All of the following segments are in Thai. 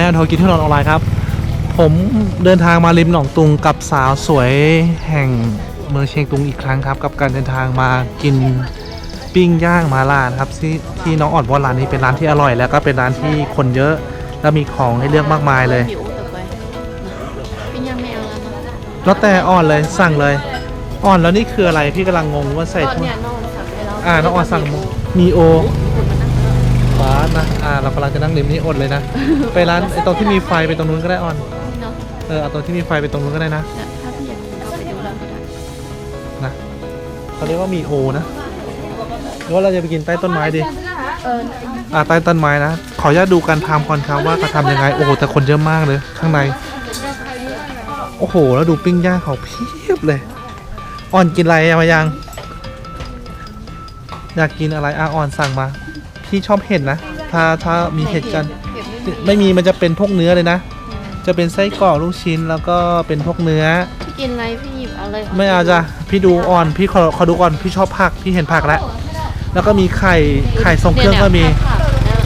อันนี้โทรกินที่นอนออนไลน์ครับ ผมเดินทางมาริมหนองตุงกับสาวสวยแห่งเมืองเชียงตุงอีกครั้งครับ กับการเดินทางมากินปิ้งย่างมาล่านะครับที่ที่น้องอ่อนว่าร้านนี้เป็นร้านที่อร่อย แล้วก็เป็นร้านที่คนเยอะแล้วมีของให้เลือกมากมายเลยหิวต่อไปเป็นยังไม่เอาแล้วนะแล้วแต่อ่อนเลยสั่งเลย อ่อนแล้วนี่คืออะไรพี่กำลังงงว่าใส่ตอนถ้วยเนี้ยน้องสั่งไปแล้วอ่าน้องอ่อนสั่งมีโอคุณมานั่ง ฟ้านะ อ่า เรากำลังจะนั่งริมนี้อดเลยนะ ไปร้านไอ้ตรงที่มีไฟไปตรงนู้นก็ได้อ่อน เนาะเออเอาตรงที่มีไฟไปตรงนู้นก็ได้นะเนี่ยถ้าพี่อยากกินก็ไปดูแล้วก็ได้นะเขาเรียกว่ามีโอนะหรือว่าเราจะไปกินใต้ต้นไม้ดี เอออ่าใต้ต้นไม้นะ ขออนุญาตดูการทำก่อนครับว่าเขาทำยังไง โอ้โห แต่คนเยอะมากเลย ข้างใน โอ้โห แล้วดูปิ้งย่างเขาเพียบเลย อ่อนกินอะไรอะมายัง อยากกินอะไรอะอ่อนสั่งมา พี่ชอบเห็ดนะ ถ้าถ้ามีเห็ดกันเก็บไม่ไม่มีมันจะเป็นพวกเนื้อเลยนะ จะเป็นไส้กรอกลูกชิ้นแล้วก็เป็นพวกเนื้อ พี่กินอะไรพี่หยิบเอาเลยไม่เอาจ้ะพี่ดูอ่อนพี่ขอขอดูก่อนพี่ชอบผักพี่เห็นผักแล้วแล้วก็มีไข่ไข่ทรงเครื่องก็มีเนี่ยเนี่ย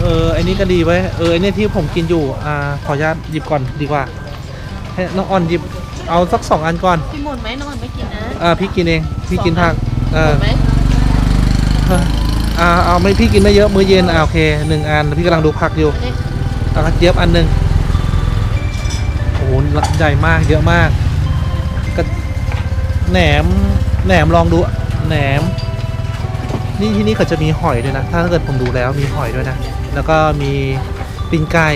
เออไอ้นี่ก็ดีไว้ยเออไอ้นี่ที่ผมกินอยู่อ่าขออนุญาตหยิบก่อนดีกว่าให้น้องอ่อนหยิบเอาสักสองอันก่อนพี่หมดไหมน้องไม่กินนะอ่าพี่กินเองพี่กินผักเอหมอดไหม อ่าเอาไม่พี่กินไม่เยอะมื้อเย็นอ่าโอเคหนึ่งอันพี่กำลังดูผักอยู่เนี่ยเอากระเจี๊ยบอันหนึ่งโอ้โหใหญ่มากเยอะมากกระแหนมแหนมลองดูแหนม นี่ที่นี่เขาจะมีหอยด้วยนะ ถ้าเกิดผมดูแล้วมีหอยด้วยนะ แล้วก็มีปิ้งไก่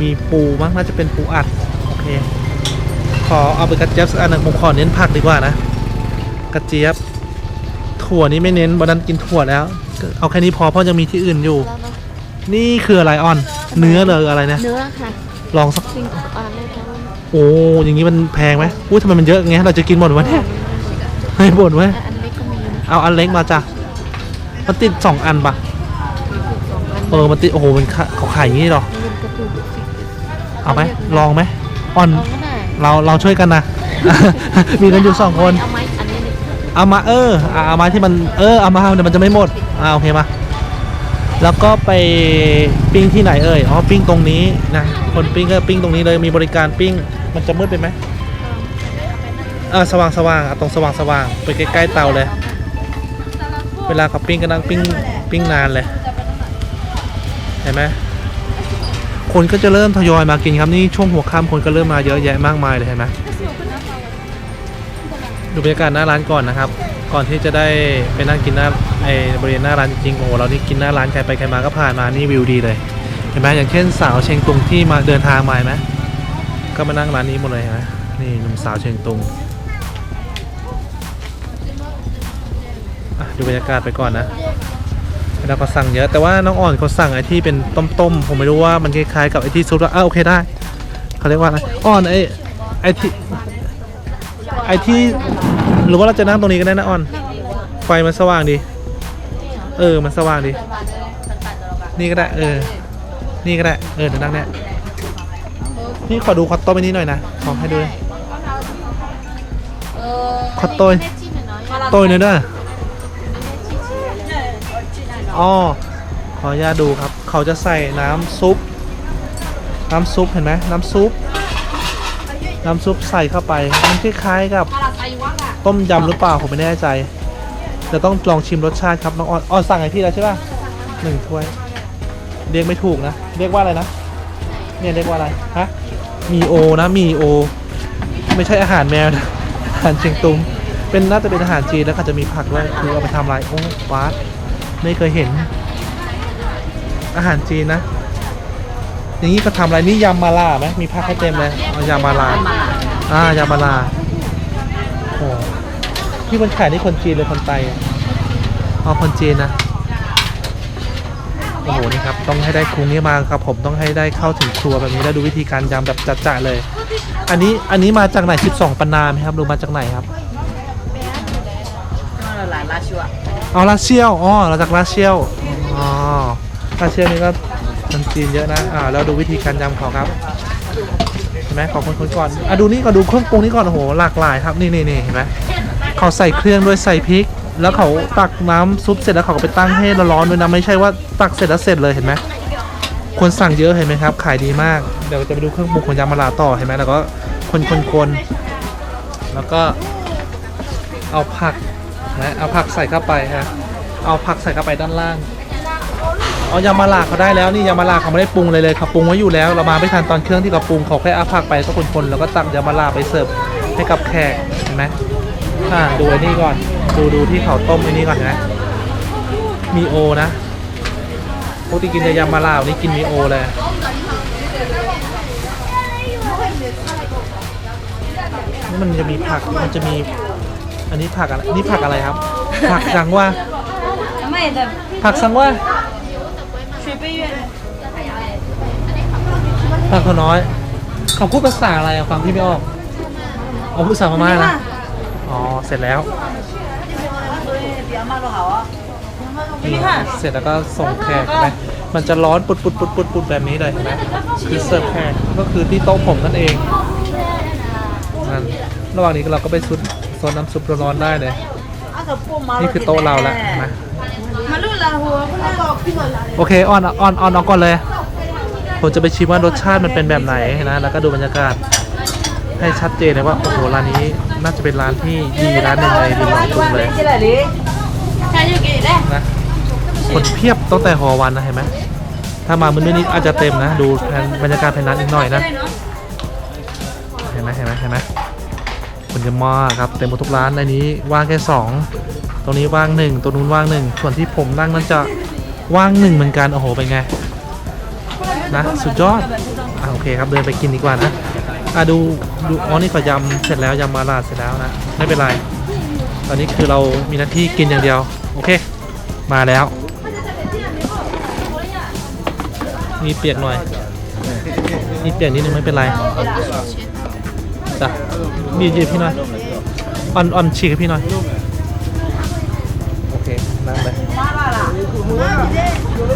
มีปูมั้งน่าจะเป็นปูอัดโอเคขอเอาไปกระเจี๊ยบสักอันหนึ่งผมขอเน้นผักดีกว่านะ กระเจี๊ยบถั่วนี้ไม่เน้นวันนั้นกินถั่วแล้ว เอาแค่นี้พอเพราะยังมีที่อื่นอยู่ แล้วเนาะนี่คืออะไรอ่อน เนื้อเลยอะไรนะเนื้อค่ะลองสักจริงอ่านได้แล้วโอ้อย่างนี้มันแพงไหมอุ้ยทำไมมันเยอะอย่างเงี้ยเราจะกินหมดวะเนี่ยไม่หมดเว้ยอะอันเล็กก็มีนะเอาอันเล็กมาจ้ะมันติดสองอันปะมีถูกสองอันเออมันติดโอ้โหมันขะเขาขายอย่างนี้เหรอมันเป็นกระปุกสิเอาไหมลองไหมอ่อนลองก็ได้เราเราช่วยกันนะ มีกันอยู่สองคน เอาไหมอันนี้นี่ เอามาเออเอาเอามาที่มันเออเอามาเดี๋ยวมันจะไม่หมดอ่าโอเคมาแล้วก็ไปปิ้งที่ไหนเอ่ยอ๋อปิ้งตรงนี้นะคนปิ้งก็ปิ้งตรงนี้เลยมีบริการปิ้งมันจะมืดไปไหมเออสว่างสว่างๆอะตรงสว่างสว่างๆไปใกล้ๆเตาเลย เวลาเขาปิ้งก็นั่งปิ้งปิ้งนานเลยเห็นไหมคนก็จะเริ่มทยอยมากินครับนี่ช่วงหัวค่ำคนก็เริ่มมาเยอะแยะมากมายเลยเห็นไหม ดูบรรยากาศหน้าร้านก่อนนะครับ ก่อนที่จะได้ไปนั่งกินหน้าไอ้บริเวณหน้าร้านจริงๆโอ้โหเรานี่กินหน้าร้านใครไปใครมาก็ผ่านมานี่วิวดีเลยเห็นไหมอย่างเช่นสาวเชียงตุงที่มาเดินทางมาไหมก็มานั่งร้านนี้หมดเลยเห็นไหมนี่หนุ่มสาวเชียงตุงดูบรรยากาศไปก่อนนะแล้วก็สั่งเยอะแต่ว่าน้องอ่อนเขาสั่งไอ้ที่เป็นต้มๆผมไม่รู้ว่ามันคล้ายๆกับไอ้ที่ซุปแล้วอะโอเคได้เขาเรียกว่าอะไรอ่อนไอ้ไอ้ที่ ไอ้ที่หรือว่าเราจะนั่งตรงนี้ก็ได้นะออน ไฟมันสว่างดี เออ มันสว่างดี นี่ก็ได้ เออ นี่ก็ได้ เออเดี๋ยวนั่งเนี่ยนี่ขอดูคอตโต้ไปนี้หน่อยนะ ขอให้ดูเลยคอตโต้โต้ยหน่อยเด้ออ๋อขออนุญาตดูครับ เขาจะใส่น้ำซุป น้ำซุปเห็นไหมน้ำซุป น้ำซุปใส่เข้าไป มันคล้ายๆกับต้มยำหรือเปล่าผมไม่แน่ใจจะต้องลองชิมรสชาติครับน้องออนออนสั่งให้พี่แล้วใช่ป่ะหนึ่งถ้วย เรียกไม่ถูกนะ เรียกว่าอะไรนะ เนี่ยเรียกว่าอะไรฮะมีโอนะมีโอ ไม่ใช่อาหารแมวนะอาหารเชียงตุงเป็นน่าจะเป็นอาหารจีนแล้วก็จะมีผักด้วยคือเอาไปทำอะไรโอ้วาดไม่เคยเห็น อาหารจีนนะ อย่างนี้ก็ทำอะไรนี่ยำมาล่าไหมมีผักให้เต็มเลยเอายำมาล่าอ่ายำมาลาโอ้ที่คนขายนี่คนจีนเลยคนไทยอะอ๋อคนจีนนะโอ้โหนี่ครับต้องให้ได้ครุงนี้มาครับ ผมต้องให้ได้เข้าถึงครัวแบบนี้แล้วดูวิธีการยำแบบจัดๆเลย อันนี้อันนี้มาจากไหน 12 ปันนาไหมครับหรือมาจากไหนครับหลานลาชัวอ๋อลาเชียวอ๋อเราจากลาเชียวอ๋อลาเชียวนี่ก็ คนจีนเยอะนะ อ่าแล้วดูวิธีการยำเขาครับเห็นไหมขอคนคนๆก่อนอะดูนี่ก่อนดูเครื่องปรุงนี่ก่อนโอ้โหหลากหลายครับนี่นี่นี่เห็นไหมเขาใส่เครื่องด้วยใส่พริก แล้วเขาตักน้ำซุปเสร็จแล้วเขาก็ไปตั้งให้ร้อนด้วยนะไม่ใช่ว่าตักเสร็จแล้วเสร็จเลยเห็นไหมคนสั่งเยอะเห็นไหมครับ ขายดีมากเดี๋ยวจะไปดูเครื่องปรุงของยำมะลาต่อเห็นไหมแล้วก็คนคนคนแล้วก็เอาผักนะเอาผักใส่เข้าไปฮะเอาผักใส่เข้าไปด้านล่าง เอายำมะลาเขาได้แล้วนี่ยำมะลาเขาไม่ได้ปรุงเลยเลยเขาปรุงไว้อยู่แล้ว เรามาไม่ทันตอนเครื่องที่เขาปรุงเขาแค่เอาผักไปก็คนๆแล้วก็ตักยำมะลาไปเสิร์ฟให้กับแขกเห็นไหมอ่าดูไอ้นี่ก่อน ดูดูที่เขาต้มไอ้นี่ก่อนเห็นะมีโอนะปกติกินแต่ยำมะลาวันนี้กินมีโอเลยนี่มันจะมีผักมันจะมี อันนี้ผักอะไรนี่ผักอะไรครับ ผักสังว่า妹的ผักสังว่า รักเขาน้อยเขาพูดภาษาอะไรอะฟังพี่ไม่ออกเขาพูดภาษาพม่านะอ๋อเสร็จแล้วเสร็จแล้วก็ส่งแขกไปมันจะร้อนปุดปุดปุดปุดปุดแบบนี้เลยนะคือเสิร์ฟแขกก็คือที่โต๊ะผมนั่นเองนั่นระหว่างนี้เราก็ไปซุดซดน้ำซุปร้อนได้เลยนี่คือโต๊ะเราแล้วนะ มมาลูลาหัวคุณน่าบอกพี่หมดละโอเคออนออนออนออกก่อนเลย ผมจะไปชิมว่ารสชาติมันเป็นแบบไหนนะ แล้วก็ดูบรรยากาศให้ชัดเจนเลยว่าโอ้โหร้านนี้น่าจะเป็นร้านที่ดีร้านหนึ่งในริมหนองกรุงเลยใช่ยูกิได้นะคนเพียบตั้งแต่หอวันนะเห็นไหมถ้ามามืดๆนี้อาจจะเต็มนะ ดูแผนบรรยากาศภายในร้านอีกหน่อยนะเห็นไหมเห็นไหมเห็นไหมคนเยอะมากครับเต็มหมดทุกร้านในนี้ว่างแค่สอง ตรงนี้ว่างหนึ่งตรงนู้นว่างหนึ่งส่วนที่ผมนั่งนั้นจะว่างหนึ่งเหมือนกันโอ้โหเป็นไงนะสุดยอดอะโอเคครับเดินไปกินดีกว่านะอะดูดูอ๋อนี่ก็ยำเสร็จแล้วยำมาลาดเสร็จแล้วนะไม่เป็นไร ตอนนี้คือเรามีหน้าที่กินอย่างเดียว โอเค มาแล้วมีเปียกหน่อยมีเปียกนิดนึงไม่เป็นไรจ้ะมีหยิบพี่หน่อยอ่อนอ่อนฉีกให้พี่หน่อย นั่งไป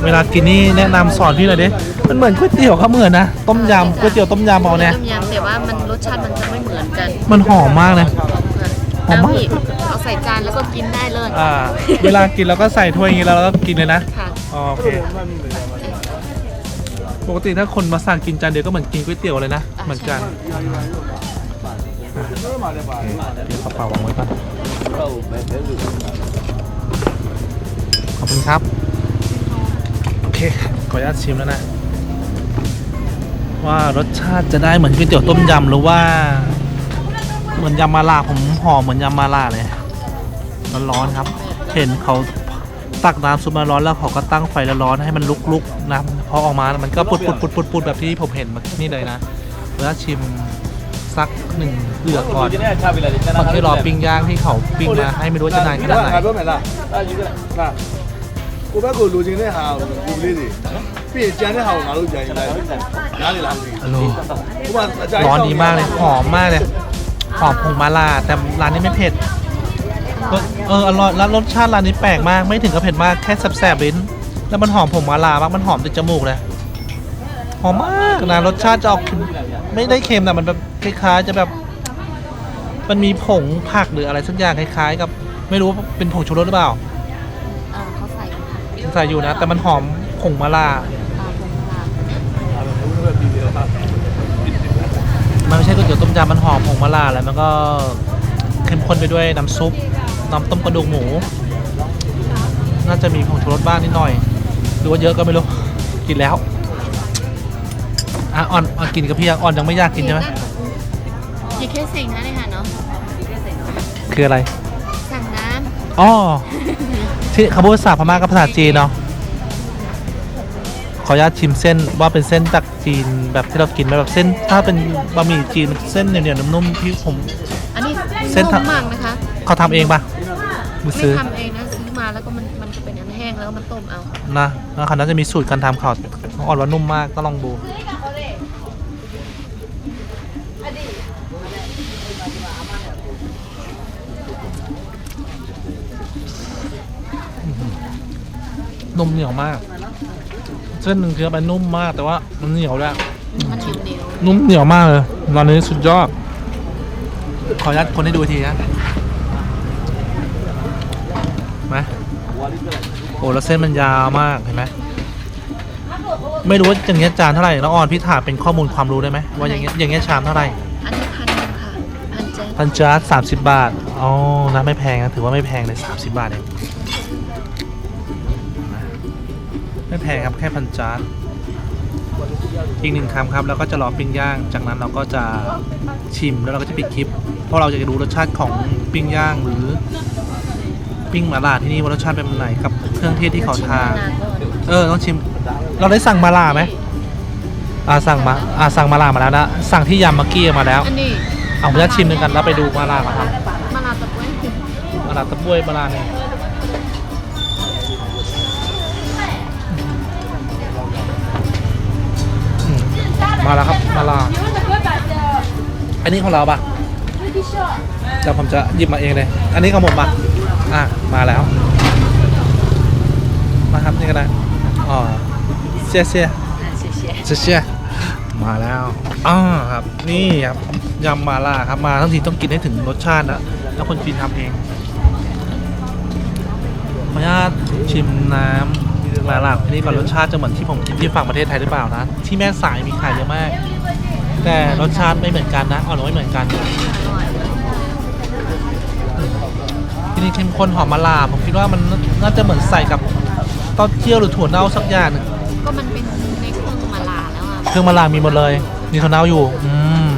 เวลากินนี่แนะนำสอนพี่หน่อยดิมันเหมือนก๋วยเตี๋ยวเขาเหมือนนะต้มยำก๋วยเตี๋ยวต้มยำเอาเนี่ยต้มยำแต่ว่ามันรสชาติมันจะไม่เหมือนกันมันหอมมากเลย หอมมากแล้วพี่เอาใส่จานแล้วก็กินได้เลยอ่า เวลากินเราก็ใส่ถ้วยอย่างนี้แล้วเราก็กินเลยนะค่ะอ๋อโอเคปกติถ้าคนมาสั่งกินจานเดียวก็เหมือนกินก๋วยเตี๋ยวเลยนะเหมือนกันอะเดี๋ยวกระเป๋าวางไว้ก่อนข ขอบคุณครับ โอเค ขออนุญาตชิมแล้วนะ ว่ารสชาติจะได้เหมือนก๋วยเตี๋ยวต้มยำหรือว่า เหมือนยำมาลาผมหอมเหมือนยำมาลาเลยร้อนๆครับ เห็นเขาตักน้ำซุปมาร้อนแล้วเขาก็ตั้งไฟร้อนให้มันลุกๆนะพอออกมา มันก็ปุดปุดปุดปุดปุดแบบที่ผมเห็นมานี่เลยนะแล้วชิมสักหนึ่งเปลือกก่อนมันทีรอปิ้งย่างที่เขาปิ้งมาให้ไม่รู้จะนานขนาดไหน ကြလားကိုဘက်ကိုလိုချင်တဲ့ဟာကိုကိုလေးစီပြီးရင်ကြံတဲ့ဟာကိုငါတို့ကြံယူလိုက်နားလေလားမသိ อร่อย ဘူးဟိုမှာအကြိုက် ร้อนดีมากเลยหอมมากเลยหอมผงมาลาแต่ร้านนี้ไม่เผ็ดรสเอออร่อยแล้วรสชาติร้านนี้แปลกมากไม่ถึงกับเผ็ดมากแค่แสบๆลิ้นแล้วมันหอมผงมาลามากมันหอมติดจมูกเลยหอมมากนะรสชาติจะออกไม่ได้เค็มแต่มันแบบคล้ายๆจะแบบ มันมีผงผักหรืออะไรสักอย่างคล้าย ๆ กับ ไม่รู้ว่าเป็นผงชูรสหรือเปล่า ใส่อยู่นะ แต่มันหอมผงมาลาอ่าผงลา มันไม่ใช่ก๋วยเตี๋ยวต้มยำมันหอมผงมะลาแล้วมันก็เข้มข้นไปด้วยน้ำซุป น้ำต้มกระดูกหมู น่าจะมีผงชูรสบ้างนิดหน่อย หรือว่าเยอะก็ไม่รู้ กินแล้ว อะอ่อนอ่อนกินกับพี่ยังอ่อนยังไม่อยากกินใช่ไหมอย่าแค่สิ่งนั้นเลยค่ะเนาะคืออะไร สั่งน้อ๋อ ที่เขาพูดภาษาพม่ากับภาษาจีนเนาะขออนุญาตชิมเส้นว่าเป็นเส้นจากจีนแบบที่เรากินไหมแบบเส้นถ้าเป็นบะหมี่จีนมันเส้นเหนียวๆนุ่มๆที่ผมำอันนี้เส้นนุ่ทะมมากนะคะ เขาทำเองปะมือไม่ซื้อทำเองนะซื้อมาแล้วก็มันมันจะเป็นอันแห้งแล้วก็มันต้มเอา นะแล้วเขาน่าจะมีสูตรการทำเขาอ่อนว่านุ่มมากต้องลองดู นุ่มเหนียวมาก เส้นหนึ่งคือมันนุ่มมาก แต่ว่ามันเหนียวแล้วมันเหนียวเหนียวนุ่มเหนียวมากเลยร้านนี้สุดยอด ขออนุญาตคนให้ดูอีกทีนะไหมโอ้แล้วเส้นมันยาวมากเห็นไหมไม่รู้ว่าอย่างเงี้ยจานเท่าไหร่น้องออนพี่ถามเป็นข้อมูลความรู้ได้ไหมว่าอย่างเงี้ยอย่างเงี้ยชามเท่าไหร่อันนี้พันหนึ่งค่ะพันเจ็ดพันจาร์ดสามสิบบาทอ๋อนะไม่แพงนะถือว่าไม่แพงเลยสามสิบบาทเองนะ ไม่แพงครับแค่พันจาร์ดอีกหนึ่งคำครับแล้วก็จะรอปิ้งย่าง จากนั้นเราก็จะชิมแล้วเราก็จะปิดคลิป เพราะเราจะรู้รสชาติของปิ้งย่างหรือปิ้งหมาล่าที่นี่ว่ารสชาติเป็นแบบไหนกับเครื่องเทศที่เขาทาชิมมนานก่อนเออต้องชิม เราได้สั่งมาล่าไหมอ่าสั่งมาอ่าสั่งมาล่ามาแล้วนะสั่งที่ยำเมื่อกี้มาแล้ว อันนี้เอาไปชิมหนึ่งกันแล้วไปดูมาล่ามาครับมะนาวตะกล้วยมาล่าตะบวยมาล่าเนี่ย มมาแล้วครับมาล่าอันนี้ของเราปะเดี๋ยวผมจะหยิบมาเองเลย อันนี้ของผมปะอะมาแล้วมาครับนี่ก็ได้อ๋อเสียเสียเชี่ยเชี่ยมาแล้วอ่าครับนี่ครับยำมาล่าครับมาทั้งทีต้องกินให้ถึงรสชาตินะแล้วคนจีนทำเองขออนุญาตชิมน้ำ มาล่าอันนี้ก่อนรสชาติจะเหมือนที่ผมกินที่ฝั่งประเทศไทยหรือเปล่านะ ที่แม่สายมีขายเยอะมาก แต่รสชาติไม่เหมือนกันนะอ่อนไม่เหมือนกัน ที่นี่เข้มข้นหอมมะลาผมคิดว่ามันน่าจะเหมือนใส่กับเต้าเจี้ยวหรือถั่วเน่าสักอย่างหนึ่งก็มันเป็นในเครื่องมาลาแล้วอะเครื่องมะลามีหมดเลยมีถั่วเน่าอยู่อืม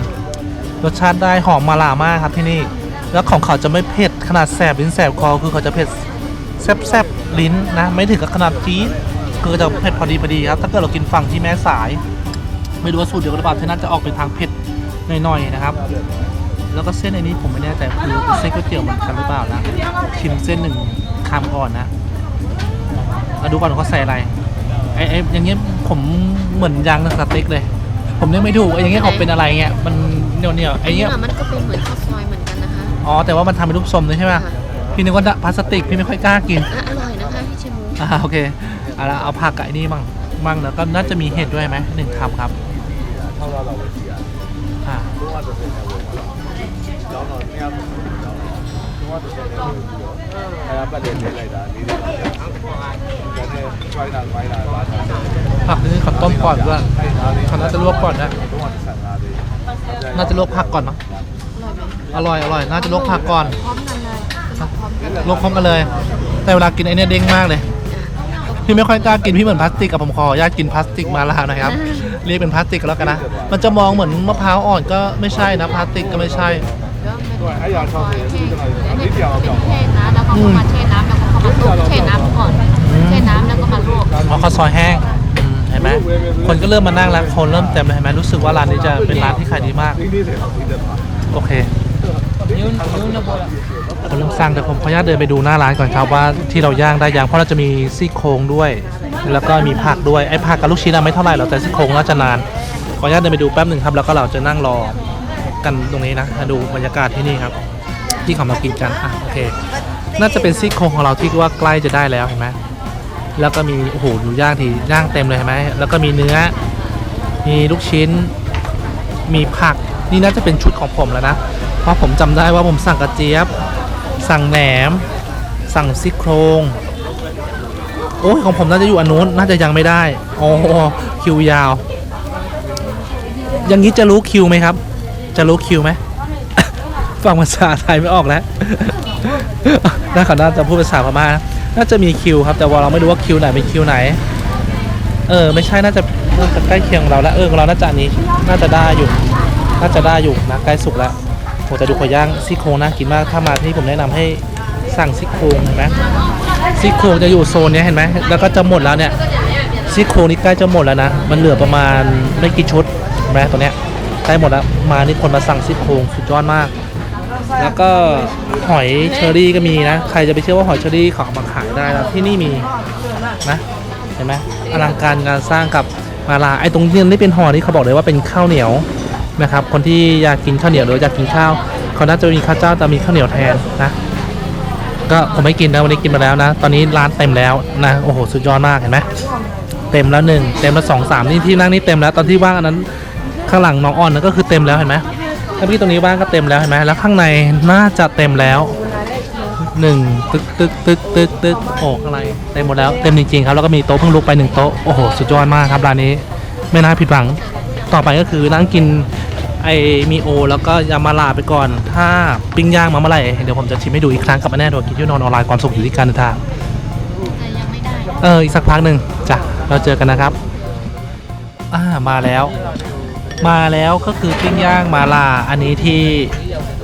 รสชาติได้หอมมะลามากครับที่นี่ แล้วของเขาจะไม่เผ็ดขนาดแสบลิ้นแสบคอคือเขาจะเผ็ดแซบแซบๆ ลิ้นนะ ไม่ถึงกับขนาดจี๊ดคือจะเผ็ดพอดีพอดีครับ ถ้าเกิดเรากินฝั่งที่แม่สาย ไม่รู้ว่าสูตรเดียวกันหรือเปล่าที่น่าจะออกเป็นทางเผ็ดหน่อยๆนะครับ แล้วก็เส้นอันนี้ผมไม่แน่ใจคือเป็นเส้นก๋วยเตี๋ยวเหมือนกันหรือเปล่านะชิมเส้นหนึ่งคำก่อนนะมาดูก่อนว่าเขาใส่อะไรไอ้ไอ้อย่างเงี้ยผมเหมือนยางสเต็กเลย ผมเรียกไม่ถูกไอ้อย่างเงี้ยเขาเป็นอะไรเงี้ยมันเหนียวเหนียวๆไอ้เงี้ยนี่มันก็เป็นเหมือนข้าวซอยเหมือนกันนะคะอ๋อแต่ว่ามันทำเป็นรูปทรงเลยใช่ไหมค่ะพี่นึกว่าพลาสติกพี่ไม่ค่อยกล้ากินอะ อ่าโอเคเอาละเอาผักไก่นี่มั่งมั่งแล้วก็น่าจะมีเห็ดด้วยไหมหนึ่งคำครับถ้าว่าเราเชียอ่าราจะเป็นแนวเราเราเนี่ยราจะเป็นแนววงเราประเด็นอะไรนะนี่ผักนี่ขอต้มก่อนด้วยเขาน่าจะลวกก่อนนะน่าจะลวกผักก่อนมั้งอร่อยอร่อยน่าจะลวกผักก่อนลวกพร้อมกันเลย แต่เวลากินไอเนี้ยเด้งมากเลย พี่ไม่ค่อยกล้ากินพี่เหมือนพลาสติกกับผมขอญาตกินพลาสติกมาลานะครับ เรียกเป็นพลาสติกแล้วกันนะ มันจะมองเหมือนมะพร้าวอ่อนก็ไม่ใช่นะพลาสติกก็ไม่ใช่ด้วยใหยาชาเยที่อะไรนิดเดียวเดียวเทนะแล้วเขามาเทน้ำแล้วเขามาลวกเทน้ำก่อนเทน้ำแล้วก็มาลวกอ๋อขาซอยแห้งเห็นไหมคนก็เริ่มมานั่งแล้วคนเริ่มเต็มเลยเห็นไหมรู้สึกว่าร้านนี้จะเป็นร้านที่ขายดีมากโอเคยูนยูนนะบอ คนเริ่มสั่งแต่ผมขออนุญาตเดินไปดูหน้าร้านก่อนครับว่าที่เราย่างได้ยังเพราะเราจะมีซี่โครงด้วย แล้วก็มีผักด้วยไอ้ผักกับลูกชิ้นอะไม่เท่าไหร่หรอกแต่ซี่โครงน่าจะนานขออนุญาตเดินไปดูแป๊บหนึ่งครับแล้วก็เราจะนั่งรอกันตรงนี้นะมาดูบรรยากาศที่นี่ครับ ที่เขามากินกันอะโอเค น่าจะเป็นซี่โครงของเราที่ว่าใกล้จะได้แล้วเห็นไหมแล้วก็มีโอ้โหดูย่างที่ย่างเต็มเลยเห็นไหมแล้วก็มีเนื้อ มีลูกชิ้น มีผักนี่น่าจะเป็นชุดของผมแล้วนะ เพราะผมจำได้ว่าผมสั่งกระเจี๊ยบ สั่งแหนม สั่งซี่โครง โอ้ยของผมน่าจะอยู่อันนู้นน่าจะยังไม่ได้โอ้คิวยาว อย่างนี้จะรู้คิวไหมครับ จะรู้คิวไหมฟังภาษาไทยไม่ออกแล้วน่าขอน่าจะพูดภาษาพม่าน่าจะมีคิวครับ แต่ว่าเราไม่รู้ว่าคิวไหนเป็นคิวไหน เออ ไม่ใช่น่าจะน่าจะใกล้เคียงเราแล้ว เออของเราน่าจะอันนี้ น่าจะได้อยู่ น่าจะได้อยู่นะใกล้สุกแล้ว โหแต่ดูขอย่างซี่โครงน่ากินมากถ้ามาที่ผมแนะนำให้สั่งซี่โครงเห็นไหมซี่โครงจะอยู่โซนนี้เห็นไหมแล้วก็จะหมดแล้วเนี่ยซี่โครงนี่ใกล้จะหมดแล้วนะมันเหลือประมาณไม่กี่ชุดเห็นไหมตัวเนี้ยใกล้หมดแล้วมานี่คนมาสั่งซี่โครงสุดยอดมาก แล้วก็หอยเชอรี่ก็มีนะ ใครจะไปเชื่อว่าหอยเชอรี่ขอามาขายได้แล้วที่นี่มีนะเห็นไหมอลังการงานสร้างกับมาลาไอ้ตรงนี้นี่เป็นหอนี่เขาบอกเลยว่าเป็นข้าวเหนียว นะครับ คนที่อยากกินข้าวเหนียวหรืออยากกินข้าวเขาน่าจะมีข้าวเจ้าแต่มีข้าวเหนียวแทนนะ ก็ผมไม่กินนะวันนี้กินมาแล้วนะ ตอนนี้ร้านเต็มแล้วนะโอ้โหสุดยอดมากเห็นไหมเต็มแล้วหนึ่งเต็มแล้วสองสามนี่ที่นั่งนี่เต็มแล้วตอนที่ว่างอันนั้นข้างหลังน้องอ่อนนั่นก็คือเต็มแล้วเห็นไหมถ้าพี่ตรงนี้ว่างก็เต็มแล้วเห็นไหมแล้วข้างในน่าจะเต็มแล้วหนึ่งตึกตึกตึกตึกตึกโอ้อะไรเต็มหมดแล้วเต็มจริงๆครับแล้วก็มีโต๊ะเพิ่งลุกไปหนึ่งโต๊ะโอ้โหสุดยอดมากครับร้านนี้ไม่น่าผิดหวังต่อไปก็คือนั่งกิน ไอมีโอ แล้วก็ยามาลาไปก่อน ถ้าปิ้งย่างมาเมื่อไหร่เดี๋ยวผมจะชิมให้ดูอีกครั้งกับแน่โดนกินที่นอนออนไลน์ความสุขอยู่ที่การเดินทางแต่ยังไม่ได้เอออีกสักพักหนึ่งจ้ะเราเจอกันนะครับอ่ามาแล้ว มาแล้วก็คือปิ้งย่างมาลาอันนี้ที่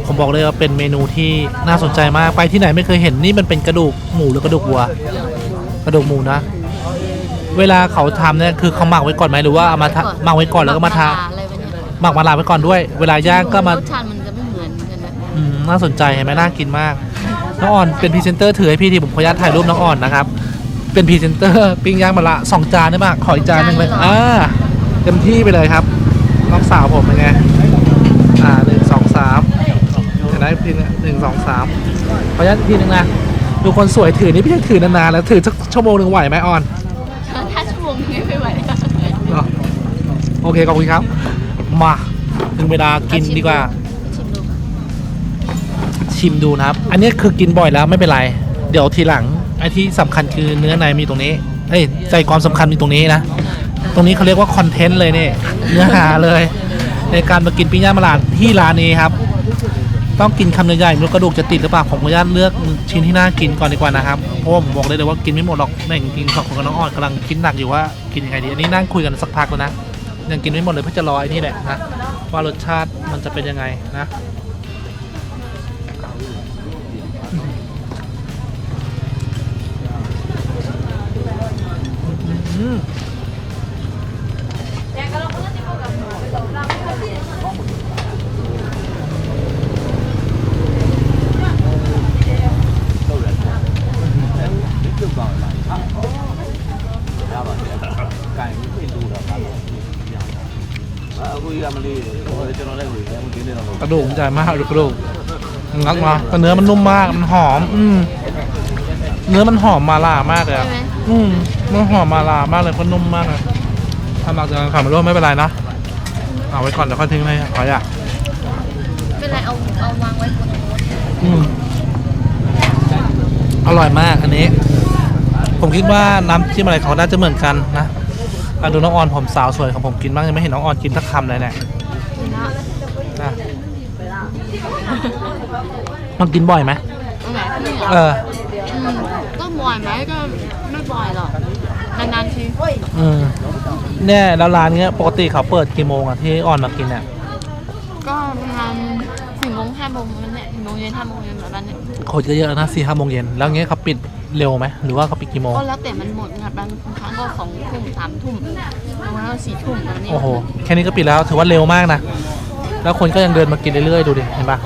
ผมบอกเลยว่าเป็นเมนูที่น่าสนใจมากไปที่ไหนไม่เคยเห็นนี่มันเป็นกระดูกหมูหรือกระดูกวัว กระดูกหมูนะ เวลาเขาทำเนี่ยคือเขาหมักไว้ก่อนไหมหรือว่าเอามาทะหมักไว้ก่อนแล้วก็มาทาอ หมักมาลาไว้ก่อนด้วย เวลาย่างก็มารสชาติมันจะไม่เหมือนกันนะอืมน่าสนใจเห็นไหมน่ากินมากน้องอ่อนเป็นพรีเซนเตอร์ถือให้พี่ทีผมขออนุญาตถ่ายรูปน้องอ่อนนะครับ เป็นพรีเซนเตอร์ปิ้งย่างมาละสองจานได้ปะขออีกจานหนึ่งเลยอ่าเต็มที่ไปเลยครับน้องสาวผมเป็นไงอ่าหนึ่งสองสามเห็นไหมพี่หนึ่งสองสามขออนุญาตอีกทีหนึงนะดูคนสวยถือนี่พี่จะถือนานๆแล้วถือสักชั่วโมงหนึ่งไหวไหมอ่อนถ้าชั่วโมงนี้ไม่ไหวอ๋อโอเคขอบคุณครับ มาถึงเวลากินดีกว่า ชิมดูชิมดูนะครับ อันนี้คือกินบ่อยแล้วไม่เป็นไร เดี๋ยวทีหลังไอ้ที่สำคัญคือเนื้อในมีตรงนี้เอ้ยใจความสำคัญมีตรงนี้นะ ตรงนี้เขาเรียกว่าคอนเทนต์เลยเนี่ยเนื้อหาเลย ในการมากินปิ้งย่างมาลานที่ร้านนี้ครับ ต้องกินคำใหญ่ๆไม่รู้กระดูกจะติดหรือเปล่าผมขออนุญาตเลือกชิ้นที่น่ากินก่อนดีกว่านะครับเพราะว่าผมบอกได้เลยว่ากินไม่หมดหรอกแม่งกินสองคนกับน้องอ่อนกำลังคิดหนักอยู่ว่ากินยังไงดีอันนี้นั่งคุยกันสักพักแล้วนะ ยังกินไม่หมดเลยเพื่อจะรอไอ้นี่แหละนะว่ารสชาติมันจะเป็นยังไงนะอืม ระดูกมันใหญ่มากดูกระดูกงักมาแต่เนื้อมันนุ่มมากมันหอม อืมเนื้อมันหอมมาลามากเลยอะอืมมันหอมมาลามากเลยก็นุ่มมากเลยถ้ามาจะขับมาร่วมไม่เป็นไรนะเอาไว้ก่อนเดี๋ยวค่อยทิ้งเลยขออยากเป็นไรเอาเอาวางไว้บนโต๊ะอืมอร่อยมากอันนี้ ผมคิดว่าน้ำจิ้มอะไรเขาน่าจะเหมือนกันนะอะดูน้องออนผมสาวสวยของผมกินบ้างยังไม่เห็นน้องออนกินสักคำเลยเนี่ย นะ นะ มันกินบ่อยไหมตรงไหนพี่เหรอเอออืมก็บ่อยไหมก็ไม่บ่อยหรอกนานๆทีอืมเนี่ยแล้วร้านเนี้ยปกติเขาเปิดกี่โมงอะที่ออนมากินเนี่ยก็ประมาณสี่โมงห้าโมงนั่นแหละสี่โมงเย็นห้าโมงเย็นแบบนั้นเนี่ยคนก็เยอะนะสี่ห้าโมงเย็นแล้วเงี้ยเขาปิดเร็วไหมหรือว่าเขาปิดกี่โมง ก็แล้วแต่มันหมดนะครับบางครั้งก็สองทุ่มสามทุ่มบางครั้งก็สี่ทุ่มแบบนี้โอ้โห แค่นี้ก็ปิดแล้วถือว่าเร็วมากนะ แล้วคนก็ยังเดินมากินเรื่อยๆ ดูดิ เห็นปะ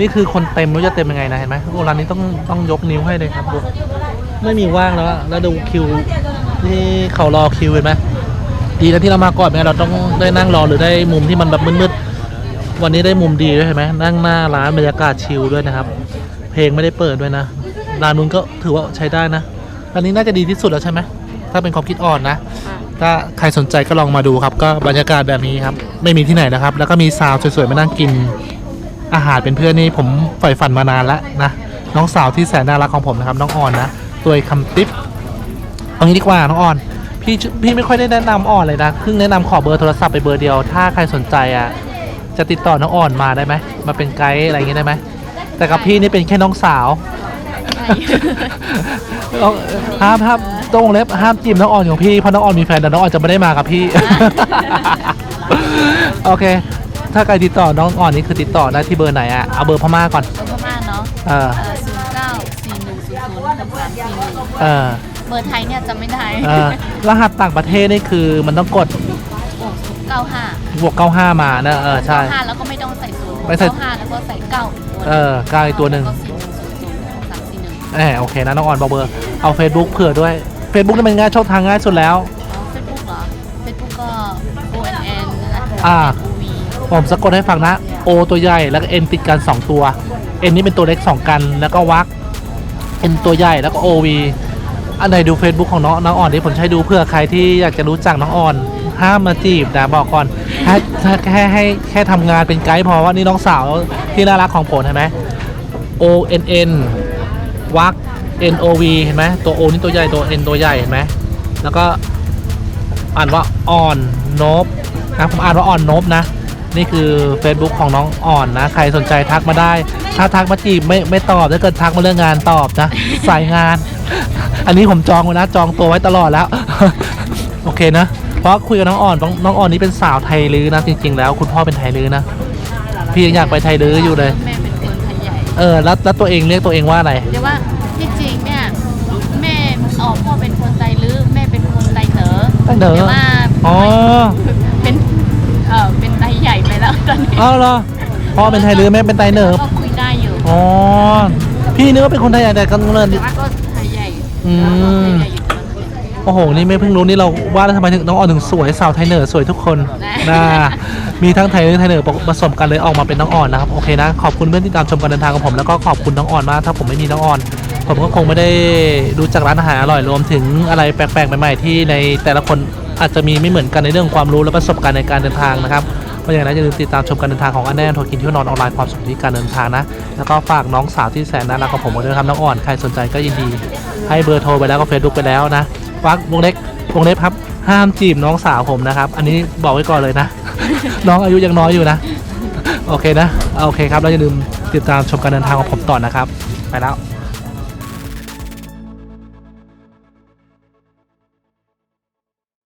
นี่คือคนเต็มรู้จะเต็มยังไงนะเห็นไหมโอ้ร้านนี้ต้องต้องยกนิ้วให้เลยครับดูไม่มีว่างแล้วอะแล้วดูคิวที่เขารอคิวเห็นไหมดีนะที่เรามาก่อนไม่งั้นเราต้องได้นั่งรอหรือได้มุมที่มันแบบมืดๆวันนี้ได้มุมดีด้วยเห็นไหมนั่งหน้าร้านบรรยากาศชิลด้วยนะครับ เพลงไม่ได้เปิดด้วยนะร้านนู้นก็ถือว่าใช้ได้นะร้านนี้น่าจะดีที่สุดแล้วใช่ไหมถ้าเป็นความคิดอ่อนนะอะถ้าใครสนใจก็ลองมาดูครับ ก็บรรยากาศแบบนี้ครับ ไม่มีที่ไหนนะครับ แล้วก็มีสาวสวยๆมานั่งกิน อาหารเป็นเพื่อนนี่ผมใฝ่ฝันมานานแล้วนะน้องสาวที่แสนน่ารักของผมนะครับ น้องอ่อนนะตัวคำติ๊บเอางี้ดีกว่าน้องอ่อน พี่พี่ไม่ค่อยได้แนะนำอ่อนเลยนะเพิ่งแนะนำขอเบอร์โทรศัพท์ไปเบอร์เดียว ถ้าใครสนใจอะจะติดต่อน้องอ่อนมาได้ไหมมาเป็นไกด์อะไรอย่างเงี้ยได้ไหมแต่กับพี่นี่เป็นแค่น้องสาวเอาห้ามห้ามตรงเล็บห้ามจิ้มน้องอ่อนของพี่เพราะน้องอ่อนมีแฟนแต่น้องอ่อนจะไม่ได้มากับพี่ โอเค ถ้าใครติดต่อน้องอ่อนนี่คือติดต่อได้ที่เบอร์ไหนอะเอาเบอร์พม่าก่อนเบอร์พม่าเนาะเออศูนย์เก้าสี่หนึ่งศูนย์ศูนย์สามสามสี่หนึ่งเออเบอร์ไทยเนี่ยจำไม่ได้เออรหัสต่างประเทศนี่คือมันต้องกดเก้าห้าบวก95มานะเออใช่ห้าแล้วก็ไม่ต้องใส่ศูนย์ไม่ใส่เก้าห้าแล้วก็ใส่เก้าเออเก้าอีกตัวหนึ่งก็สี่หนึ่งศูนย์ศูนย์สามสี่หนึ่งแหมโอเคนะน้องอ่อนบอกเบอร์เอา Facebook เผื่อด้วย Facebook นี่มันง่ายช่องทางง่ายสุดแล้วอ๋อเฟซบุ๊กเหรอเฟซบุ๊กก็ O N N นะอ่า O V ผมสะกดให้ฟังนะ O ตัวใหญ่แล้วก็ N ติดกัน 2 ตัว N นี่เป็นตัวเล็ก 2 กัน แล้วก็วัก N ตัวใหญ่แล้วก็ O V อันไหนดู Facebook ของน้องน้องอ่อนที่ผมใช้ดูเพื่อใครที่อยากจะรู้จักน้องอ่อน ห้ามมาจีบนะบอกก่อนแค่แค่ให้แค่ทำงานเป็นไกด์พอว่านี่น้องสาวที่น่ารักของผมเห็นไหม O N N วัก N O V เห็นไหมตัว O นี่ตัวใหญ่ตัว N ตัวใหญ่เห็นไหมแล้วก็อ่านว่าอ่อนนบนะผมอ่านว่าอ่อนนบนะ นี่คือ Facebook ของน้องอ่อนนะ ใครสนใจทักมาได้ ถ้าทักมาจีบไม่ไม่ตอบถ้าเกิดทักมาเรื่องงานตอบนะ สายงาน อันนี้ผมจองไว้นะจองตัวไว้ตลอดแล้ว โอเคนะ เพราะคุยกับน้องอ่อนน้องน้องอ่อนนี่เป็นสาวไทยลื้อนะจริง ๆ แล้ว คุณพ่อเป็นไทยลื้อนะ พี่ยังอยากไปไทยลื้ออยู่เลย แม่เป็นคนไทยใหญ่ เออแล้วแล้วตัวเองเรียกตัวเองว่าอะไรเดี๋ยวว่าที่จริงเนี่ยแม่ออกพ่อเป็นคนไตลื้อแม่เป็นคนไตเหนอไต้เหนอแต่ว่าอ๋อเป็นเอ แล้วตอนนี้เอาเหรอพ่อเป็นไทยลื้อแม่เป็นไทยเหนิบก็คุยได้อยู่อ๋อพี่นึกว่าเป็นคนไทยใหญ่แต่กำเนิด แต่ว่าก็ไทยใหญ่อืมไทยใหญ่อยู่ตอนนี้โอ้โห นี่ไม่เพิ่งรู้นี่เราว่าแล้วทำไมถึงน้องอ่อนถึงสวยสาวไทยเหนือสวยทุกคนนะ นะมีทั้งไทยและไทยเหนือผสมกันเลยออกมาเป็นน้องอ่อนนะครับโอเคนะขอบคุณเพื่อนที่ตามชมการเดินทางของผมแล้วก็ขอบคุณน้องอ่อนมากถ้าผมไม่มีน้องอ่อน ผมก็คงไม่ได้รู้จักร้านอาหารอร่อยรวมถึงอะไรแปลกๆใหม่ๆที่ในแต่ละคนอาจจะมีไม่เหมือนกันในเรื่องความรู้และประสบการณ์ในการเดินทางนะครับ เพราะอย่างนั้นอย่าลืมติดตามชมการเดินทางของอันแน่โทรกินเที่ยวนอนออนไลน์ความสุขที่การเดินทางนะ แล้วก็ฝากน้องสาวที่แสนน่ารักของผมไว้ด้วยครับน้องอ่อนใครสนใจก็ยินดี ให้เบอร์โทรไปแล้วก็เฟซบุ๊กไปแล้วนะฟักวงเล็กวงเล็บครับ ห้ามจีบน้องสาวผมนะครับ อันนี้บอกไว้ก่อนเลยนะ น้องอายุยังน้อยอยู่นะ โอเคนะ โอเคครับแล้วอย่าลืมติดตามชมการเดินทางของผมต่อนะครับ ไปแล้ว